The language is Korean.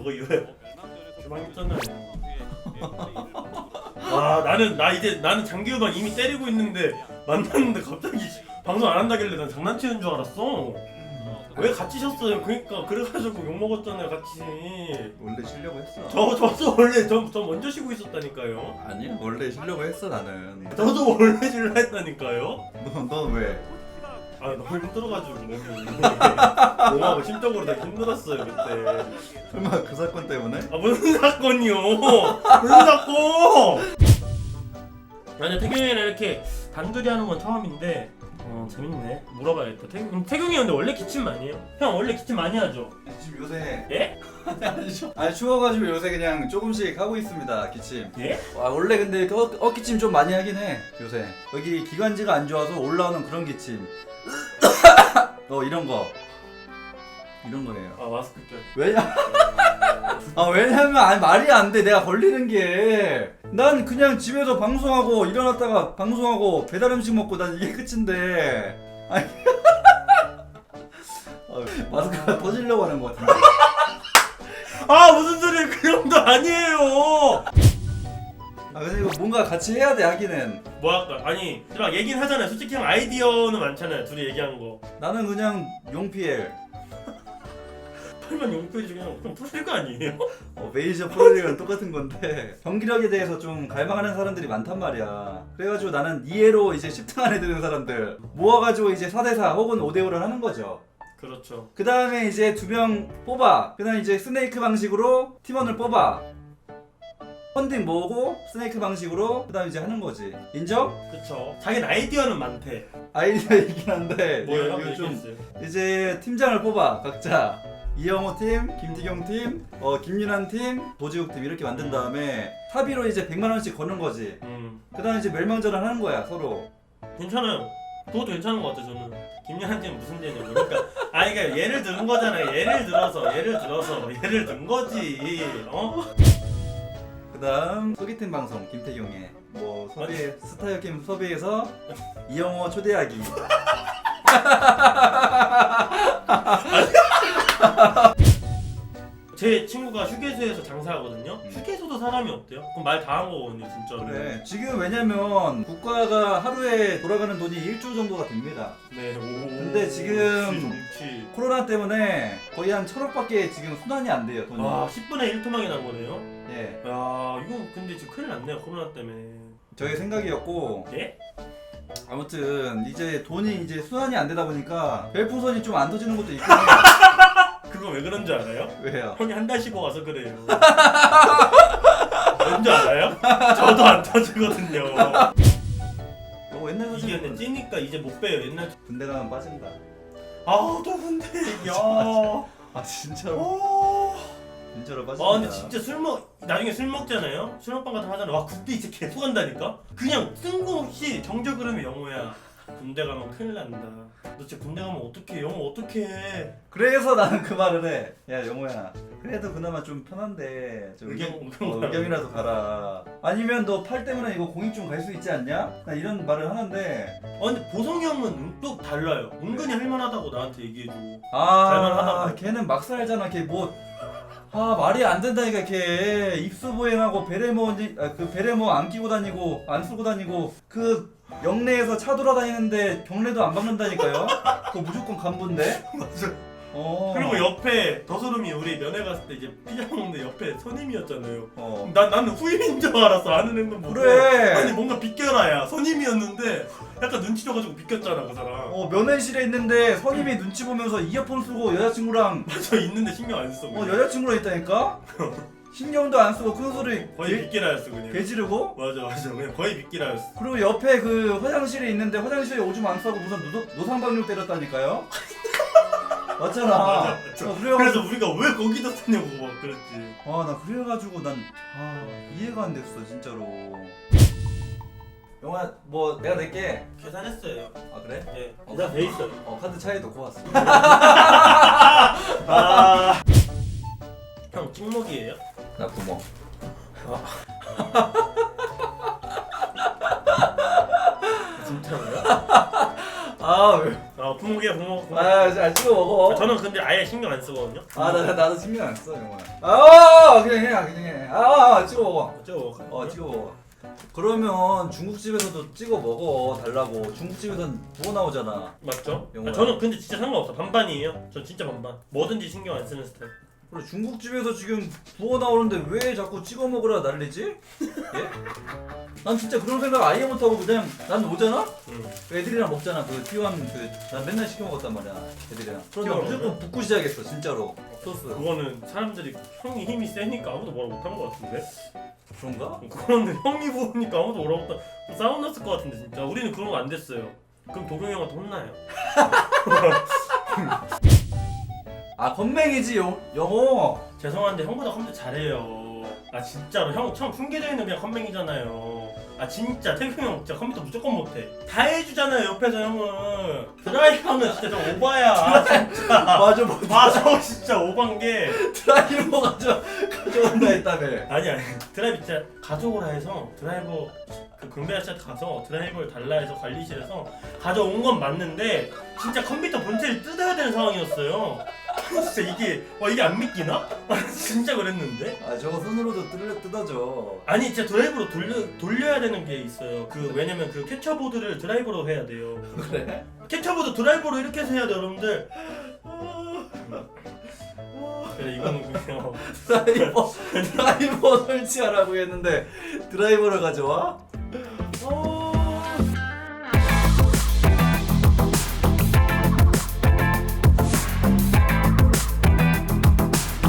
그거 이후에 주방했잖아요. 와 나는 나 이제 나는 장기후반 이미 때리고 있는데 만났는데 갑자기 방송 안 한다길래 난 장난치는 줄 알았어. 왜 같이 셨어요? 그러니까 그래가지고 욕 먹었잖아요 같이. 원래 쉬려고 했어. 저 저도 원래 저, 저 먼저 쉬고 있었다니까요. 아니야 원래 쉬려고 했어 나는. 저도 원래 줄라 했다니까요. 너넌 왜? 아 너무 힘들어가지고 몸이 몸하고 심적으로 다 힘들었어요 그때. 설마 그 사건 때문에? 아 무슨 사건이요? 무슨 사건? 아니 태경이랑 이렇게 단둘이 하는 건 처음인데 어 재밌네 물어봐야겠다 태경, 태경이 근데 원래 기침 많이 해요? 형 원래 기침 많이 하죠? 지금 요새 예? 아니, 추워가지고 요새 그냥 조금씩 하고 있습니다 기침. 예? 와 원래 근데 그 어, 어 기침 좀 많이 하긴 해 요새. 여기 기관지가 안 좋아서 올라오는 그런 기침. 어 이런 거. 이런 거예요. 아 마스크 껴 왜냐? 아 왜냐면 아니 말이 안 돼. 내가 걸리는 게. 난 그냥 집에서 방송하고 일어났다가 방송하고 배달 음식 먹고 난 이게 끝인데. 아니. 어, 마스크가 터지려고 하는 것 같은데. 아 무슨 소리야 그 정도 아니에요 아 근데 이거 뭔가 같이 해야 돼 하기는. 뭐 할까 아니 막 얘기는 하잖아요 솔직히 형 아이디어는 많잖아요 둘이 얘기한 거 나는 그냥 용피엘. 팔만 용표지 그냥 그냥 풀릴 거 아니에요? 어, 메이저 프로리그랑 똑같은 건데 경기력에 대해서 좀 갈망하는 사람들이 많단 말이야. 그래가지고 나는 2회로 이제 10등 안에 드는 사람들 모아가지고 이제 4대4 혹은 5대5를 하는 거죠. 그렇죠. 그 다음에 이제 두 명 뽑아. 그 다음에 이제 스네이크 방식으로 팀원을 뽑아. 펀딩 모으고 스네이크 방식으로 그 다음에 이제 하는 거지. 인정? 그쵸. 자기는 아이디어는 많대. 아이디어 이긴 한데 뭐예요? 이거, 좀 이제 팀장을 뽑아 각자 이영호 팀, 김태경 팀, 어, 김윤환 팀, 도지욱 팀 이렇게 만든 다음에 사비로 이제 100만 원씩 거는 거지. 음 그다음에 이제 멸망전을 하는 거야 서로. 괜찮아요. 그것도 괜찮은 것 같아 저는. 김연한테는 무슨 죄냐고. 그러니까 아니 그러니까 예를 든 거잖아요. 예를 들어서 예를 들어서 예를 든 거지. 어? 그다음 소개팅 방송 김태경의 뭐 섭외 스타일 게임 섭외해서 이영호 초대하기. 제 친구가 휴게소에서 장사하거든요. 음. 휴게소도 사람이 없대요. 그럼 말 다 한 거거든요 진짜로. 그래 지금 왜냐면 국가가 하루에 돌아가는 돈이 1조 정도가 됩니다. 네. 오. 근데 지금- 정치. 코로나 때문에 거의 한 천억밖에 지금 순환이 안 돼요 돈이. 와 10분의 1 토막이 난 거네요. 예, 야 이거 근데 지금 큰일 났네요 코로나 때문에. 저희 생각이었고 예? 아무튼 이제 돈이 이제 순환이 안 되다 보니까 별풍선이 좀 안 터지는 것도 있고. 그거 왜 그런 줄 알아요? 왜요? 형이 한 달 쉬고 와서 그래요. 왠줄 알아요? 저도 안 터지거든요. 어, 옛날 이게 사진 근데 찌니까 이제 못 빼요. 옛날 군대 가면 빠진다. 아또 근데 야. 아 진짜로 어. 진짜로 빠진다. 아 근데 진짜 술 먹 나중에 술 먹잖아요. 술 먹방 같은 거 하잖아. 와 군대 이제 계속 간다니까. 그냥 뜬금없이 정적 흐름이 영호야. 군대 가면 큰일 난다. 너 진짜 군대 가면 어떡해? 영호 어떡해? 그래서 나는 그 말을 해. 야 영호야. 그래도 그나마 좀 편한데 좀 의경 의경, 어, 의경이라도 가라. 아니면 너 팔 때문에 이거 공익 좀 갈 수 있지 않냐? 나 이런 말을 하는데 아 근데 보성이 형은 또 달라요. 은근히 할만하다고 나한테 얘기해주고. 아 잘만하다고. 걔는 막 살잖아. 걔 뭐. 아 말이 안 된다니까 걔 입수 보행하고 베레모 아, 그 베레모 안 끼고 다니고 안 쓰고 다니고 그 영내에서 차 돌아다니는데 경례도 안 박는다니까요. 그거 무조건 간부인데. 맞아. 어. 그리고 옆에 더소름이 우리 면회 갔을 때 이제 피자 먹는데 옆에 선임이었잖아요. 어. 난 나는 후임인 줄 알았어 아는 행동 보고. 그래. 아니 뭔가 비껴라야 선임이었는데 약간 눈치 줘가지고 비꼈잖아 그 사람. 어 면회실에 있는데 선임이 눈치 보면서 이어폰 쓰고 여자친구랑 맞아 있는데 신경 안 써. 어 그냥. 여자친구랑 있다니까 신경도 안 쓰고 큰 소리 거의 개, 빗기라였어 그냥. 개 지르고 맞아 맞아 그냥 거의 빗기라였어. 그리고 옆에 그 화장실에 있는데 화장실에 오줌 안 싸고 무슨 노, 노상방뇨 때렸다니까요 맞잖아 맞아, 맞아. 어, 그래가지고 그래서 우리가 왜 거기다 쓰냐고 막 그랬지. 아 나 그래가지고 난 아, 이해가 안 됐어 진짜로 영화 뭐 내가 낼게 계산했어요. 아 그래? 예. 계산 돼 있어요. 어 카드 차이 놓고 왔어 아. 형 찍먹이에요? 나 부모 진짜로요? 아 왜? 아 부모게요 부모 부모. 아, 잘 찍어 먹어. 저는 근데 아예 신경 안 쓰거든요 아, 나, 나 나도 신경 안 써, 영호야. 아, 그냥 해, 그냥 해. 아, 찍어 먹어. 저 어, 찍어 먹어. 그러면 중국집에서도 찍어 먹어 달라고. 중국집에선 부어 나오잖아. 맞죠? 영어야. 아, 저는 근데 진짜 상관없어 반반이에요 전 진짜 반반 뭐든지 신경 안 쓰는 스타일 그래 중국집에서 지금 부어 나오는데 왜 자꾸 찍어 먹으라 난리지? 예? 난 진짜 그런 생각 아예 못하고 그냥 난 오잖아? 응. 애들이랑 먹잖아 그 T1 그난 맨날 시켜 먹었단 말이야 애들이랑 나 T1 무조건 붓고 시작했어 진짜로 소스 그거는 사람들이 형이 힘이 세니까 아무도 뭐라 못한 것 같은데 그런가? 그런데 형이 부으니까 아무도 뭐라 못한 싸움 났을 것 같은데 진짜 우리는 그런 거 안 됐어요 그럼 도경이 형한테 혼나요 아 건맹이지 영, 영어 죄송한데 형보다 컴퓨터 잘해요. 아 진짜로. 형 처음 숨겨져 있는 그냥 컴맹이잖아요. 아 진짜. 태균 형 진짜 컴퓨터 무조건 못해. 다 해주잖아요 옆에서 형은. 드라이버는 진짜 좀 오바야. 아, 진짜. 맞아 뭐 맞아 진짜 오반 게. 드라이버 가져 가져온다 했다며. 아니 아니. 드라이버 진짜 가져오라 해서 드라이버 그 금배아씨한테 가서 드라이버를 달라 해서 관리실에서 가져온 건 맞는데 진짜 컴퓨터 본체를 뜯어야 되는 상황이었어요 진짜 이게 와 이게 안 믿기나? 진짜 그랬는데 아 저거 손으로도 뜯어, 뜯어져 아니 진짜 드라이버로 돌려, 돌려야 되는 게 있어요 그 왜냐면 그 캡처보드를 드라이버로 해야 돼요 그래? 캡처보드 드라이버로 이렇게 해서 해야 돼요 여러분들 그래 이거는 그냥 드라이버 드라이버 설치하라고 했는데 드라이버를 가져와?